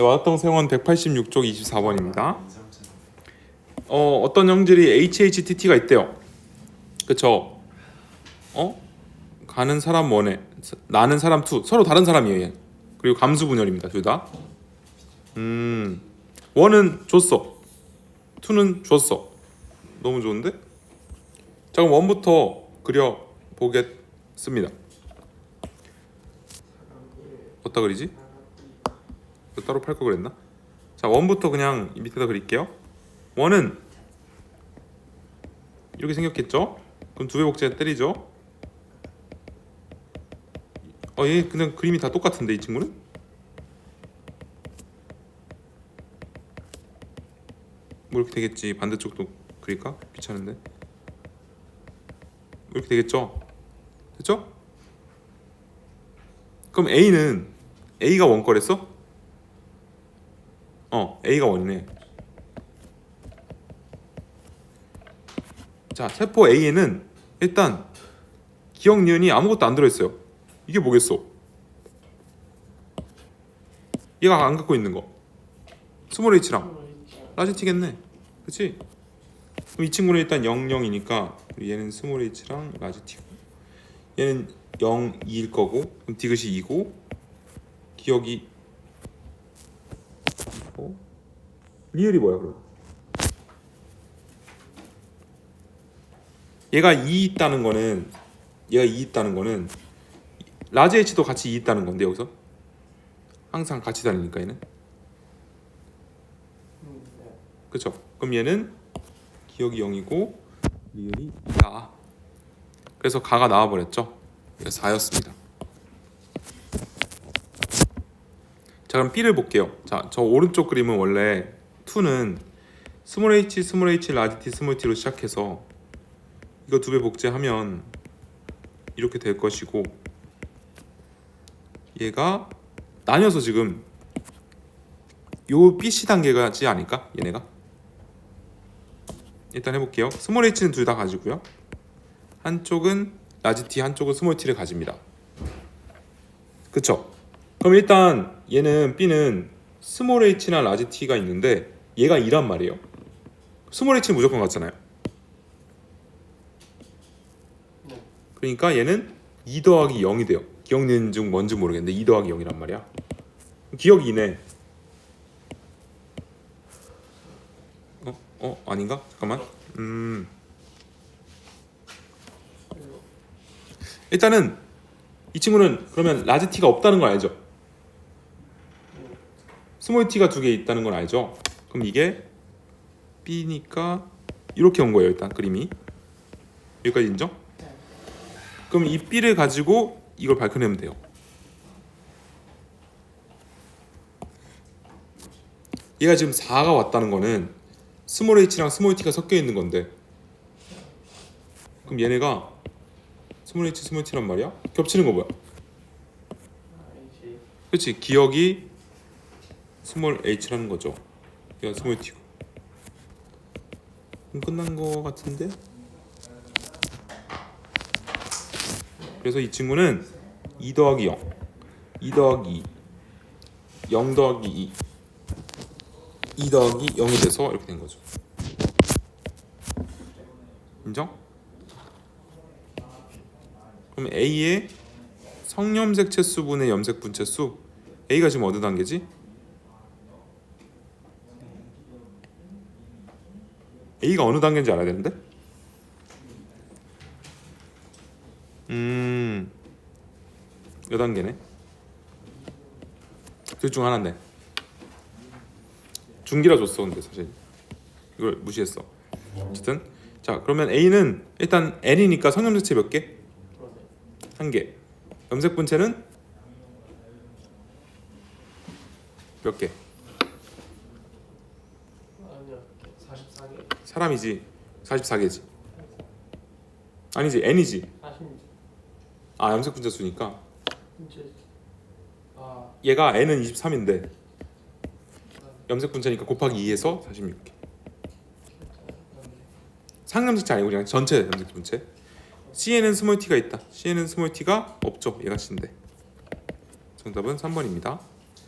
네, 와다동 세원 186쪽 24번입니다. 어, 어떤 형질이 HHTT가 있대요. 그쵸? 어? 가는 사람 원에 나는 사람 투 서로 다른 사람이에요. 얘. 그리고 감수 분열입니다. 둘 다. 음. 원은 줬어. 투는 줬어. 너무 좋은데? 자 그럼 원부터 그려 보겠습니다. 어디다 그리지? 이거 따로 팔 거 그랬나? 자 원부터 그냥 이 밑에다 그릴게요. 원은 이렇게 생겼겠죠? 그럼 두 배 복제 때리죠? 어, 얘 그냥 그림이 다 똑같은데 이 친구는? 뭐 이렇게 되겠지 반대쪽도 그릴까? 귀찮은데 이렇게 되겠죠? 됐죠? 그럼 A는 A가 원거랬어? 어 A가 원이네 자 세포 A에는 일단 기억 니은이 아무것도 안 들어있어요 이게 뭐겠어? 얘가 안 갖고 있는 거 스몰 H랑 라지티겠네 그치? 그럼 이 친구는 일단 00이니까 얘는 스몰 h랑 라지 t고 얘는 0, 2일 거고 그럼 디귿이 2고 기억이 어? 리을이 뭐야 그럼? 얘가 2 있다는 거는 얘가 2 있다는 거는 라지 h도 같이 2 있다는 건데 여기서 항상 같이 다니니까 얘는 그쵸? 그럼 얘는 기억이 0이고 리을이 2다. 그래서 가가 나와버렸죠. 그래서 4였습니다. 자 그럼 B를 볼게요. 자 저 오른쪽 그림은 원래 2는 스몰 h, 스몰 h, 라지 t, 스몰 t로 시작해서 이거 두 배 복제하면 이렇게 될 것이고 얘가 나뉘어서 지금 요 BC 단계가지 않을까? 얘네가 일단 해볼게요. 스몰 h는 둘 다 가지고요. 한쪽은 라지 t, 한쪽은 스몰 t를 가집니다. 그쵸? 그럼 일단 얘는 B는 스몰 h나 라지 t가 있는데 얘가 2란 말이에요. 스몰 h는 무조건 같잖아요. 그러니까 얘는 2 더하기 0이 돼요. 기억는 중 뭔지 모르겠는데 2 더하기 0이란 말이야. 기억이 2네. 어? 어? 아닌가? 잠깐만. 음. 일단은 이 친구는 그러면 라지 t가 없다는 걸 알죠? 스몰 t가 두 개 있다는 걸 알죠? 그럼 이게 b니까 이렇게 온 거예요. 일단 그림이 여기까지 인정? 그럼 이 b를 가지고 이걸 밝혀내면 돼요. 얘가 지금 4가 왔다는 거는 스몰 h랑 스몰 t가 섞여 있는 건데 그럼 얘네가 스몰 h 스몰 t란 말이야? 겹치는 거 뭐야? 그렇지 기억이 스몰 h라는 거죠. 스몰 t고 그럼 끝난 거 같은데? 그래서 이 친구는 2 더하기 0, 2 더하기 2, 0 더하기 2 2 더하기 0이 돼서 이렇게 된 거죠. 인정? 그럼 A의 성염색 채수분의 염색 분채수 A가 지금 어느 단계지? A가 어느 단계인지 알아야 되는데? 음, 몇 단계네? 둘 중 하나인데. 중기라 줬어 근데 사실 이걸 무시했어 어쨌든 자 그러면 A는 일단 N이니까 성염색체 몇 개? 한 개 염색 분체는 몇 개? 아니요 44개 사람이지. 44개지. 아니지 N이지. 40개 아 염색 분체 수니까. 아. 얘가 N은 23인데 염색 분체니까 곱하기 2에서 46개 상염색체 아니고 그냥 전체 염색 분체. C에는 스몰 t가 있다. C에는 스몰 t가 없죠. 얘가 C인데. 정답은 3번입니다